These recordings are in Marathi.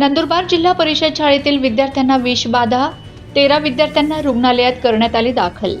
नंदुरबार जिल्हा परिषद शाळेतील विद्यार्थ्यांना विषबाधा तेरा विद्यार्थ्यांना रुग्णालयात करण्यात आले दाखल.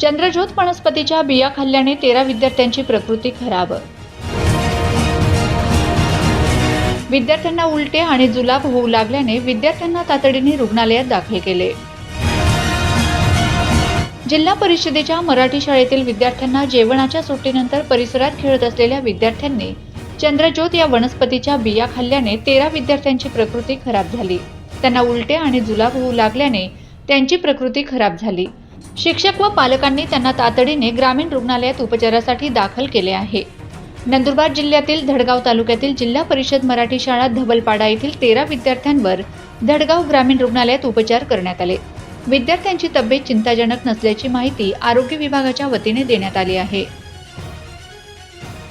चंद्रज्योत वनस्पतीच्या बिया खाल्ल्याने तेरा विद्यार्थ्यांची प्रकृती खराब. विद्यार्थ्यांना उलटे आणि जुलाब होऊ लागल्याने विद्यार्थ्यांना तातडीने रुग्णालयात दाखल केले. जिल्हा परिषदेच्या मराठी शाळेतील विद्यार्थ्यांना जेवणाच्या सुट्टीनंतर परिसरात खेळत असलेल्या विद्यार्थ्यांनी चंद्रज्योत या वनस्पतीच्या बिया खाल्ल्याने तेरा विद्यार्थ्यांची प्रकृती खराब झाली. त्यांना उलटे आणि जुलाब होऊ लागल्याने त्यांची प्रकृती खराब झाली. शिक्षक व पालकांनी त्यांना तातडीने ग्रामीण रुग्णालयात उपचारासाठी दाखल केले आहे. नंदुरबार जिल्ह्यातील धडगाव तालुक्यातील जिल्हा परिषद मराठी शाळा धबलपाडा येथील तेरा विद्यार्थ्यांवर धडगाव ग्रामीण रुग्णालयात उपचार करण्यात आले. विद्यार्थ्यांची तब्येत चिंताजनक नसल्याची माहिती आरोग्य विभागाच्या वतीने देण्यात आली आहे.